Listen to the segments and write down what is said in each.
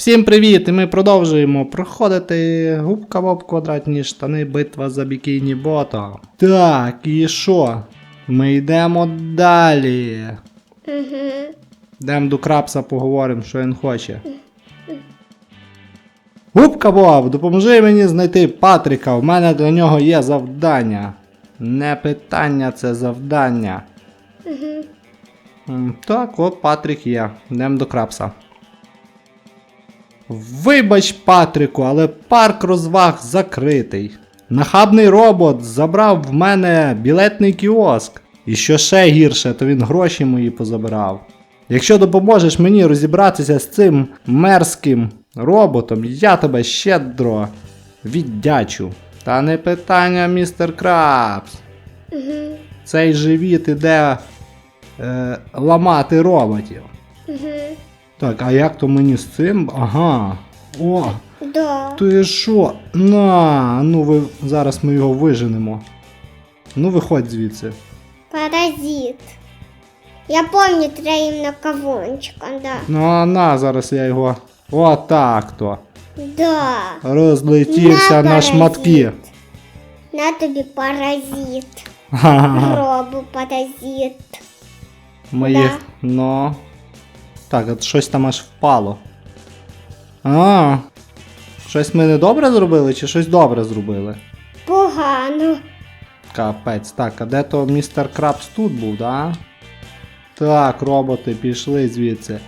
Всім привіт! І ми продовжуємо проходити губка Боб квадратні штани, битва за бікіні бота. Так, і що? Ми йдемо далі. Угу. Йдемо до крапса, поговоримо, що він хоче. Губка Боб, допоможи мені знайти Патріка. У мене для нього є завдання. Не питання, це завдання. Угу. Так, от Патрік є. Йдемо до крапса. Вибач, Патріку, але парк розваг закритий. Нахабний робот забрав в мене білетний кіоск. І що ще гірше, то він гроші мої позабирав. Якщо допоможеш мені розібратися з цим мерзким роботом, я тебе щедро віддячу. Та не питання, містер Крабс. Угу. Цей живіт іде е, ламати роботів. Угу. Так, а як то мені з цим? Ага. О, Да. ти що? На, ну ви зараз ми його виженемо. Ну виходь звідси. Паразит. Я помню троим на кавунчика, да. Ну а на, зараз я його. Отак то. Да. Розлетівся на, паразит. шматки. На тобі паразит. Ха-ха-ха. Паразит. Моїх. Ну. Так, от щось там аж впало. А. Щось ми не добре зробили, чи щось добре зробили? Погано. Капець. Так, а де то містер Крабс тут був, да? Так, роботи пішли звідси.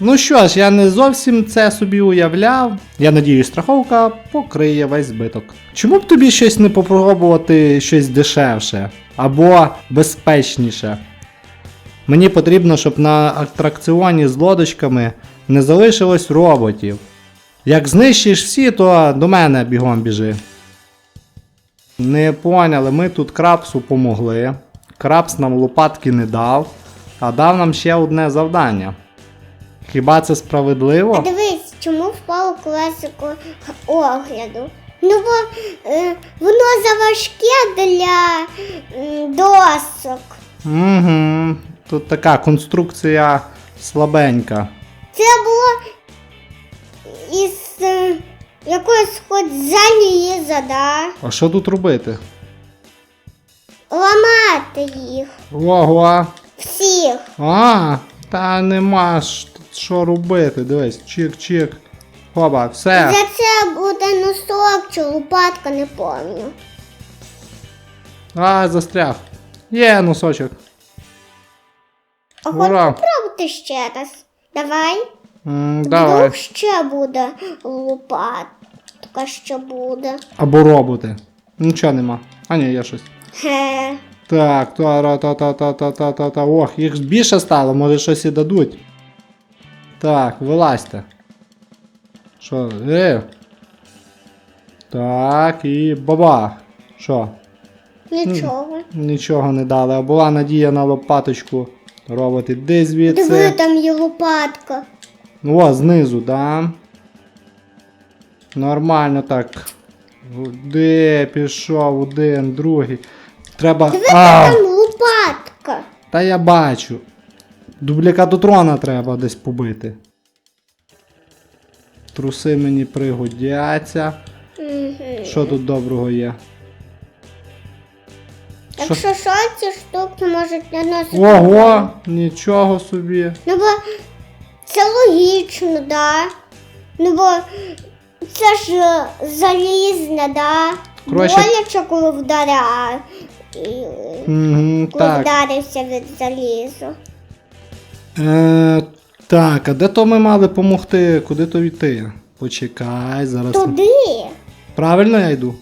Ну що ж, я не зовсім це собі уявляв. Я надію, страховка покриє весь збиток. Чому б тобі щось не попробувати щось дешевше або безпечніше? Мені потрібно, щоб на атракціоні з лодочками не залишилось роботів. Як знищиш всі, то до мене бігом біжи. Не поняли, ми тут крапсу помогли. Крапс нам лопатки не дав, а дав нам ще одне завдання. Хіба це А справедливо? дивись, чому впало класику огляду? Ну бо е, воно заважке для м, досок. Угу. Тут така конструкція слабенька. Це було із е, якоїсь хоч заліза, да? А що тут робити? Ламати їх. Ого! Всіх. А, та нема ж тут що робити. Дивись, чик-чик. Хоба, все. За це буде носок чи лопатка, не помню. А, застряг. Є носочок. А Ура. хочу спробувати ще раз. Давай. М, давай. Вдруг ще буде лопатка, що буде. Або роботи. Нічого нема. А ні, є щось. Ге. Так, та та та та та та та та Ох, їх ж більше стало, може щось і дадуть. Так, вилазьте. Що? Е. Так, і бабах. Що? Нічого. Нічого не дали. А була надія на лопаточку. Робот, іди Диви, там є лопатка. Ну, О, знизу, да. Нормально так. Де пішов один, другий. Треба. Диви, А! там лопатка. Та я бачу. Дублікатотрона треба десь побити. Труси мені пригодяться. Що тут доброго є? Якщо що, ці штуки можуть наносити. Ого! Нічого собі. Ну бо це логічно, да? Ну бо це ж е, залізне, да? Коротше- Боляче, коли вдаря. Угу, Коли так. вдарився від залізу. Е, так, а де то ми мали помогти? Куди то йти? Почекай, зараз. Туди. Правильно я йду?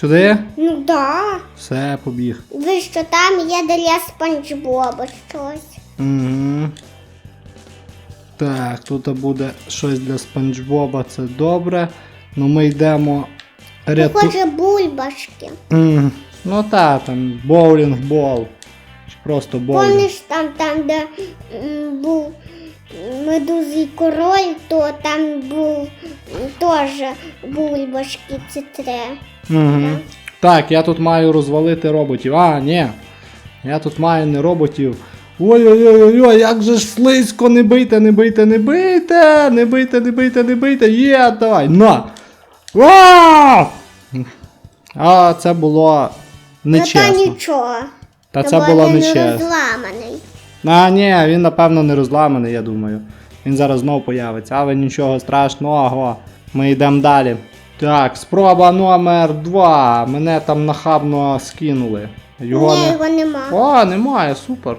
Сюди? Ну да. Все, побіг. Ви що там є для спанч Боба щось. Угу. Так, тут буде щось для Спанч Боба, це добре. Ну ми йдемо. Ряту... Похоже, бульбашки. М, Ну та, там боулінг бол. Просто боулінг. Помниш там, там, де м, був медузий король, то там був теж бульбашки ці три. Угу. Так, я тут маю розвалити роботів. А, ні. Я тут маю не роботів, Ой-ой-ой, як же ж слизько, не бийте, не бийте, не бийте, не бийте, не бийте, не бийте, є, давай, на! А! А це було Ну та нічого. Та це було нечесно. розламаний. А, ні, він напевно не розламаний, я думаю. Він зараз знову появиться, але нічого страшного. Ми йдемо далі. Так, спроба номер 2. Мене там нахабно скинули. Його Ні, не. його нема. О, немає, супер.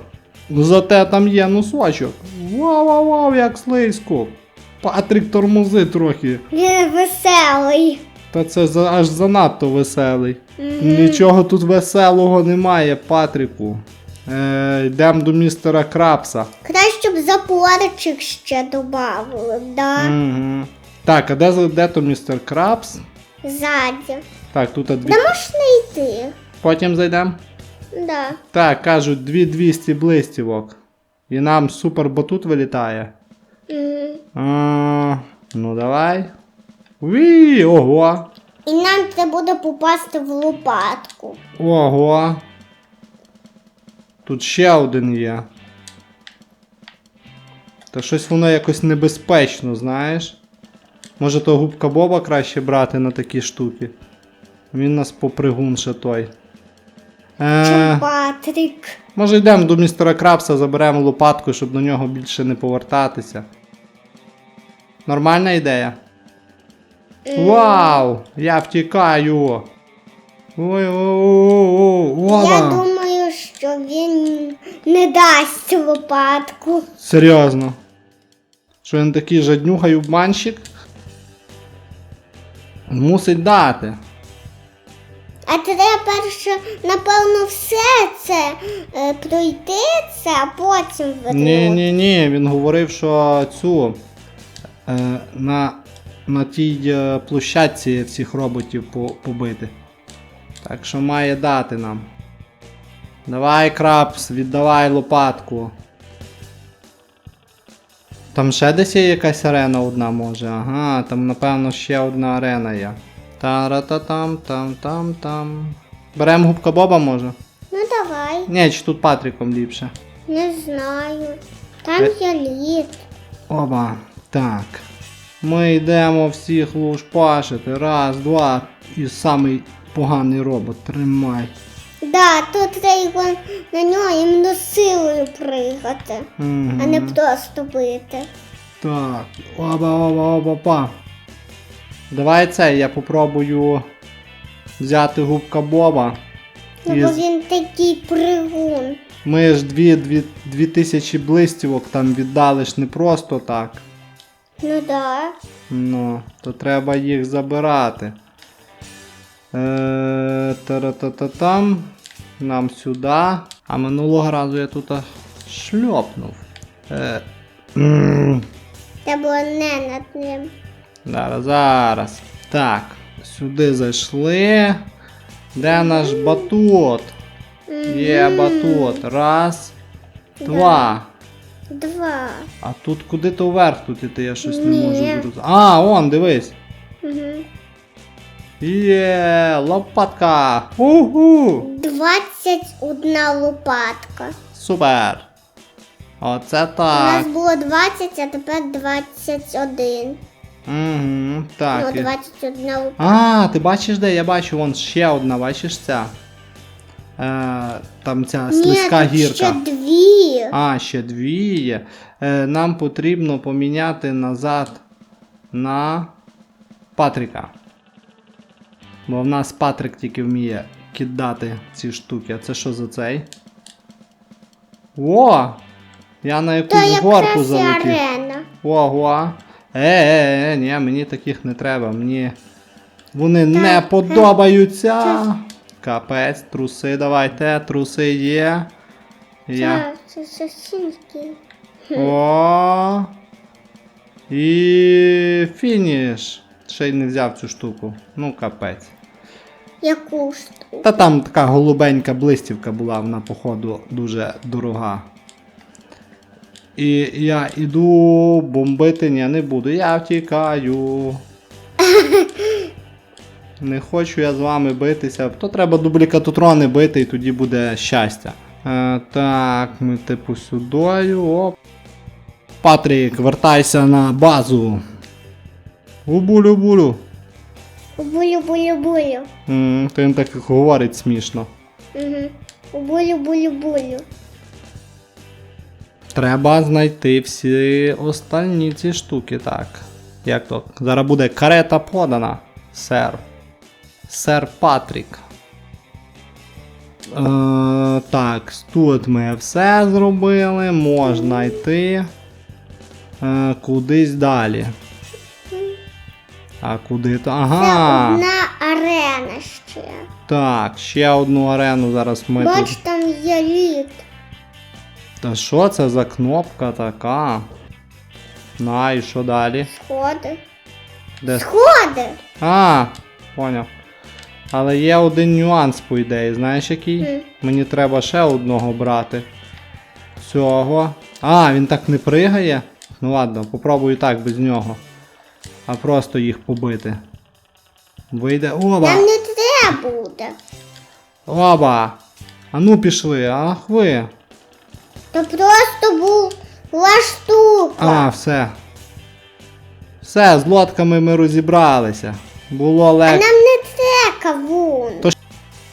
Ну, Зате там є носочок. Вау-вау-вау, як слизько. Патрік тормози трохи. Він веселий. Та це за- аж занадто веселий. Нічого тут веселого немає, Патріку. Е, йдемо до містера Крапса. Краще б запорчик ще додали, да? Угу. Так, а де, де то містер Крабс? Ззаді. Так, тут дві. Де можна йти? Потім зайдемо. Да. Так, кажуть, 2200 блистівок. І нам супер батут вилітає. Мгм. А, ну давай. Уі, ого. І нам треба буде попасти в лопатку. Ого. Тут ще один є. Та щось воно якось небезпечно, знаєш? Може то губка Боба краще брати на такі штуки. Він нас попригун ще той. Е, Чим Патрік? може йдемо до містера Крабса, заберемо лопатку, щоб до нього більше не повертатися. Нормальна ідея? Вау! Я втікаю! Ой-ой-ой! Я думаю, що він не дасть лопатку. Серйозно. Що він такий жаднюга й обманщик? Мусить дати. А треба перше, напевно, все це е, пройти це, а потім вернути. Ні, ні, ні, він говорив, що цю е, на, на тій е, площадці всіх роботів по, побити. Так що має дати нам. Давай, крапс, віддавай лопатку. Там ще десь є якась арена одна може. Ага, там напевно ще одна арена є. Тара-та-там, там, там, там. Беремо губка Боба може? Ну давай, Ні, чи тут Патріком ліпше. не знаю. Там Е. є лід. Оба. Так. Ми йдемо всіх лушпашити. Раз, два. І самий поганий робот. Тримай. Да, тут треба на нього іменно силою пригати, а не просто бити. Так. Оба, оба, оба, па. Давай це, я попробую взяти губка Боба. Ну, І бо він такий пригун. Ми ж дві, дві, дві тисячі блистівок там віддали ж не просто так. Ну да. Ну, то треба їх забирати. Е, Та-ра-та-та-там. Нам сюди. А минулого разу я тут шльопнув. Е, Це було не над ним. зараз, зараз. Так, сюди зайшли. Де наш батут? Є батут. Раз, два. Два. А тут куди то вверх тут іти, я щось не можу зрозуміти. А, он, дивись. Угу. Є, лопатка. Уху! 21 лопатка. Супер. Оце так. У нас було 20, а тепер 21. Угу, так. Ну, 21 лопатка. А, ти бачиш де? Я бачу, вон ще одна, бачиш ця. Е, там ця слизька Ні, гірка. ще дві. А, ще дві є. Е, нам потрібно поміняти назад на Патріка. Бо в нас Патрик тільки вміє кидати ці штуки. А це що за цей? О! Я на То якусь горку залетів. Ого. Е, е, е, ні, мені таких не треба. Мені вони не Так, подобаються. Капець, труси давайте, труси є. Я. Це, це сосінки. О. І фініш. Ще й не взяв цю штуку. Ну, капець. Яку штуку? Та там така голубенька блистівка була, вона, походу, дуже дорога. І я іду бомбити, ні, не буду. Я втікаю. Не хочу я з вами битися. То треба дублікатутрони бити і тоді буде щастя. Е, так, ми типу сюдою. Оп. Патрік, вертайся на базу. Убулю-булю. Булю-булю-булю. То він так говорить смішно. Угу. Булю-булю-булю. Треба знайти всі остальні ці штуки. Так. Як то? Зараз буде карета подана. Сер. Сер Патрік. Е, так, тут ми все зробили. Можна йти. Е, кудись далі. А куди то? Це одна арена ще. Так, ще одну арену зараз ми Бач, тут. там є лід. Та що це за кнопка така? На, і що далі? Сходи. Де? Сходи! А, поняв. Але є один нюанс, по ідеї, знаєш який? Мгм. Мені треба ще одного брати. Цього. А, він так не пригає? Ну ладно, попробую так без нього. А просто їх побити. Вийде. Оба! Нам не треба буде. Оба! А ну пішли, ах ви. То просто була штука. А, все. Все, з лодками ми розібралися. Було А нам не треба кавун. То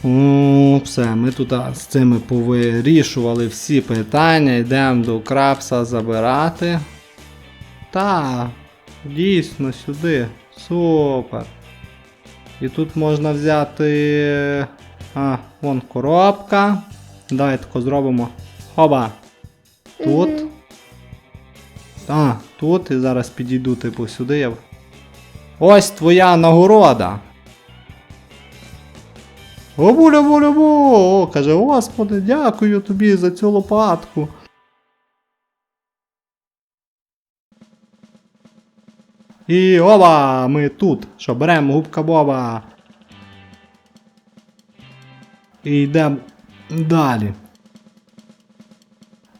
О, все, ми тут з цими повирішували всі питання, йдемо до крапса забирати. Та, дійсно сюди. Супер. І тут можна взяти. А, вон коробка. Давай тако зробимо. Хоба. Тут. А, тут і зараз підійду, типу, сюди. Я... Ось твоя нагорода. О, буля, буля, бу! О, каже, Господи, дякую тобі за цю лопатку. І оба! Ми тут. Що беремо губка Боба. І йдемо далі.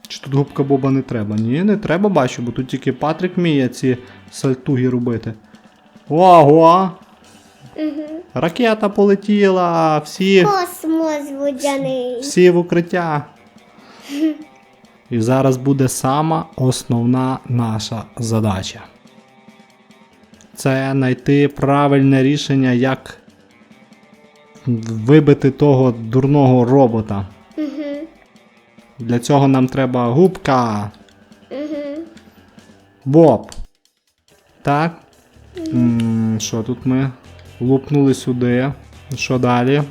Чи тут губка Боба не треба? Ні, не треба бачу, бо тут тільки Патрік вміє ці сальтуги робити. Ого! Мгм. Ракета полетіла, всі, Космос водяний. всі в укриття. І зараз буде сама основна наша задача. Це знайти правильне рішення, як вибити того дурного робота. Угу. Для цього нам треба губка. Угу. Боб. Так. М, Що тут ми лупнули сюди. Що далі?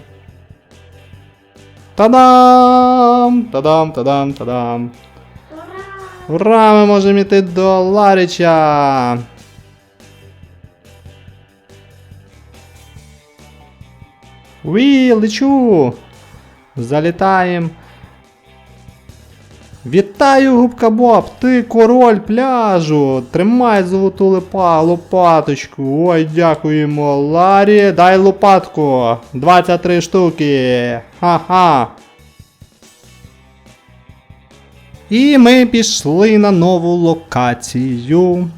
Та-дам! Та-дам, та-дам, та-дам. Ура! Ми можемо йти до Ларича! Уі, лечу! Залітаємо. Вітаю, губка Боб! Ти король пляжу! Тримай золоту липа, лопаточку. Ой, дякуємо, Ларі. Дай лопатку. 23 штуки. Ха-ха. І ми пішли на нову локацію.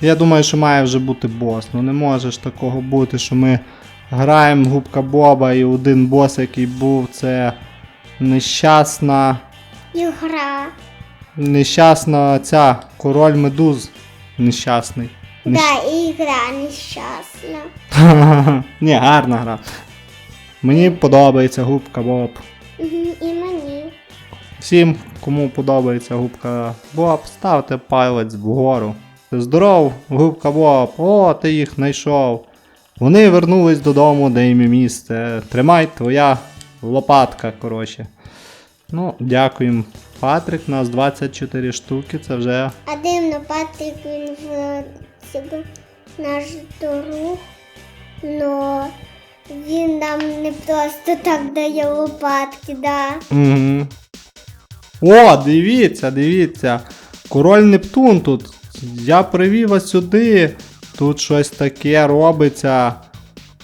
Я думаю, що має вже бути бос. Ну не може ж такого бути, що ми граємо губка Боба і один бос, який був, це нещасна. Ігра. Нещасна ця король медуз. Нещасний. Нещ... Да, ігра нещасна. Ні, гарна гра. Мені подобається губка Боб. Угу. І мені. Всім, кому подобається губка Боб, ставте палець вгору. Здоров, губка Боб, о, ти їх знайшов. Вони вернулись додому, де їм місце. Тримай твоя лопатка, коротше. Ну, дякуємо. Патрик, у нас 24 штуки, це вже А дивно, Патрік він в себе наш друг, но він нам не просто так дає лопатки, да. Угу. О, дивіться, дивіться. Король Нептун тут. Я привів вас сюди. Тут щось таке робиться.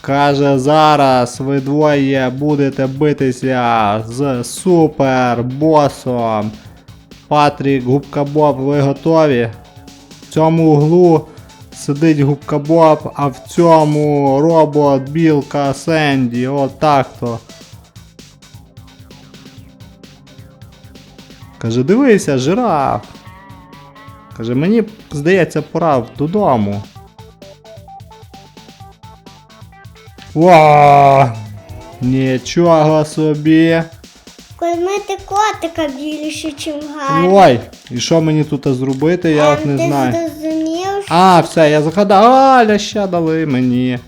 Каже, зараз ви двоє будете битися з супер босом. Патрік, губка Боб, ви готові? В цьому углу сидить губка Боб, а в цьому робот Білка Сенді. От так то. Каже, дивися, жираф. Каже, мені здається, пора додому. Вау! Нічого собі. Кормити котика більше, ніж гарно. Ой, і що мені тут зробити, я от не ти знаю. зрозумів, що- А, все, я загадав. А, ляща дали мені.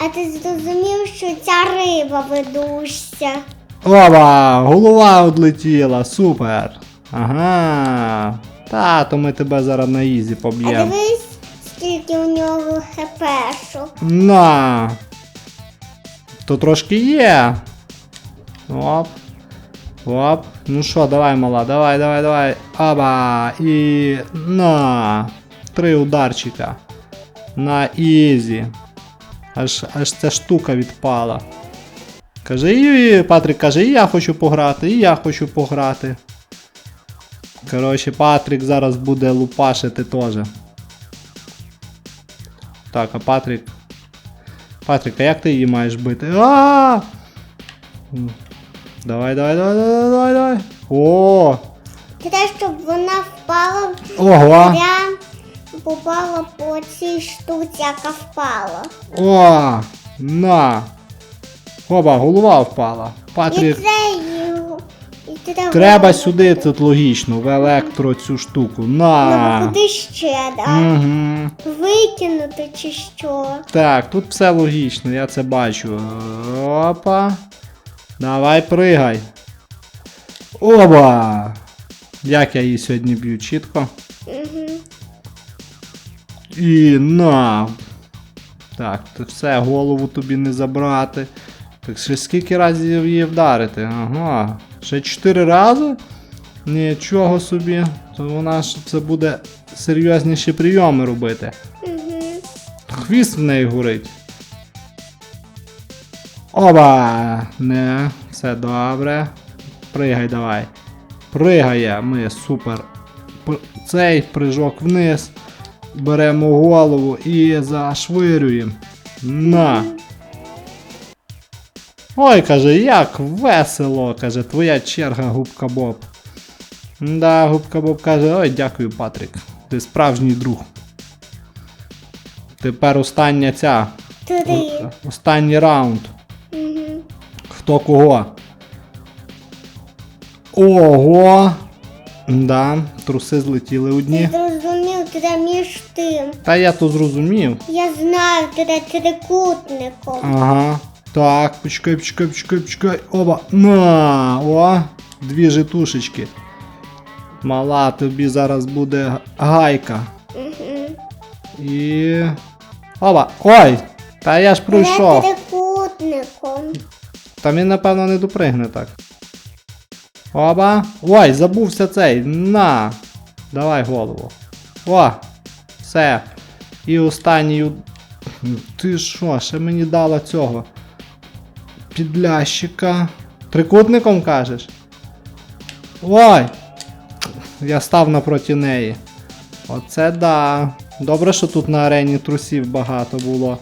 а ти зрозумів, що ця риба ведуща. Опа, голова одлетіла, супер. Ага. Та, то ми тебе зараз на ізі А поб'ємо. дивись, скільки у нього хпшок. На. То трошки є. Оп. Оп. Ну що, давай, мала, давай, давай, давай. Аба. І. На. Три ударчика. На ізі. Аж, аж ця штука відпала. Каже, і Патрік каже, і я хочу пограти, і я хочу пограти. Коротше, Патрік зараз буде лупашити теж. Так, а Патрік. Патрік, а як ти її маєш бити? А! М. Давай, давай, давай, давай, давай, давай. О! Треба, щоб вона впала Ого! прям попала по цій штуці, яка впала. О! На! Оба, голова впала. І Патрік. це треба, сюди, тут логічно, в електро цю штуку. Ну, куди ще, да? Угу. Викинути чи що? Так, тут все логічно, я це бачу. Опа. Давай пригай. Оба! Як я її сьогодні б'ю чітко. Угу. І на. Так, то все, голову тобі не забрати. Так ще скільки разів її вдарити? Ага. Ще 4 рази? Нічого собі. То вона ж це буде серйозніші прийоми робити. Угу. Хвіст в неї горить. Оба! Не, все добре. Пригай давай. Пригає, ми супер. Цей прыжок вниз. Беремо голову і зашвирюємо. На. Ой, каже, як весело, каже, твоя черга, губка Боб. Да, губка Боб каже, ой, дякую, Патрік. Ти справжній друг. Тепер остання ця. Три. Останній раунд. Угу. Хто кого? Ого! Да, труси злетіли одні. Зрозумів, треба між тим. Та я то зрозумів. Я знаю, треба трикутником. Ага. Так, почекай, почекай, почекай, почекай. Оба. На! О! Дві житушечки. Мала, тобі зараз буде гайка. Угу. І. Оба! Ой! Та я ж пройшов. трикутником. Та він, напевно, не допригне так. Оба. Ой, забувся цей. На. Давай голову. О! Все. І останній. Ти що, ще мені дала цього? Підлящика. Трикутником кажеш? Ой! Я став напроти неї. Оце да. Добре, що тут на арені трусів багато було.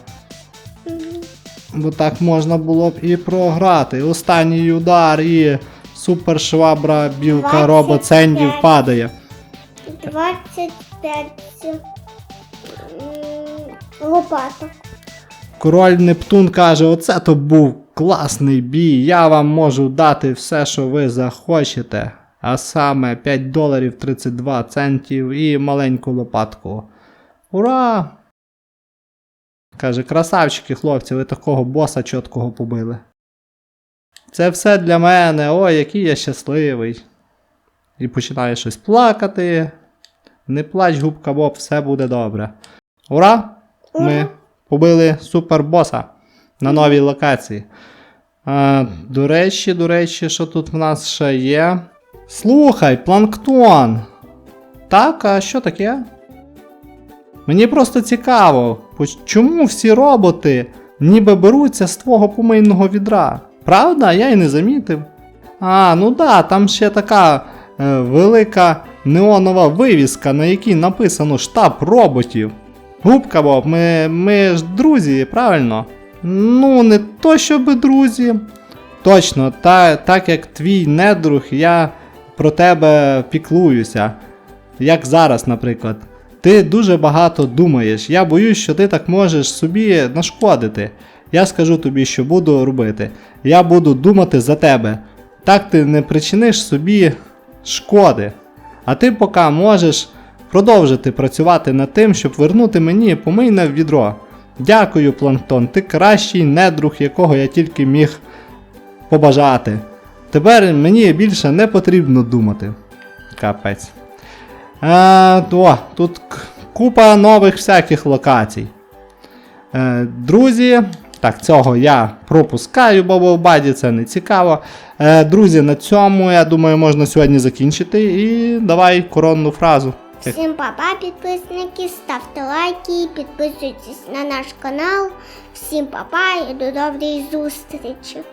Бо так можна було б і програти. Останній удар і супер швабра білка 25. робот Сендів падає. 25 м, лопаток. Король Нептун каже: оце то був класний бій. Я вам можу дати все, що ви захочете. А саме 5 доларів 32 центів і маленьку лопатку. Ура! Каже, красавчики, хлопці, ви такого боса чіткого побили. Це все для мене, ой, який я щасливий. І починає щось плакати. Не плач, губка Боб, все буде добре. Ура! Ми побили супербоса на новій локації. А, до речі, до речі, що тут в нас ще є? Слухай, планктон. Так, а що таке? Мені просто цікаво, чому всі роботи ніби беруться з твого помийного відра. Правда? Я й не замітив. А, ну да, там ще така е, велика неонова вивіска, на якій написано штаб роботів. Губка Боб, ми, ми ж друзі, правильно? Ну, не то щоб друзі. Точно, та, так як твій недруг, я про тебе піклуюся. Як зараз, наприклад. Ти дуже багато думаєш. Я боюсь, що ти так можеш собі нашкодити. Я скажу тобі, що буду робити. Я буду думати за тебе. Так ти не причиниш собі шкоди. А ти поки можеш продовжити працювати над тим, щоб вернути мені помийне відро. Дякую, Планктон, ти кращий недруг, якого я тільки міг побажати. Тепер мені більше не потрібно думати. Капець. Е, о, тут купа нових всяких локацій. Е, друзі, так, цього я пропускаю, бо в баді це не цікаво. Е, друзі, на цьому, я думаю, можна сьогодні закінчити. І давай коронну фразу. Всім папа, підписники, ставте лайки, підписуйтесь на наш канал. Всім папа і до доброї зустрічі.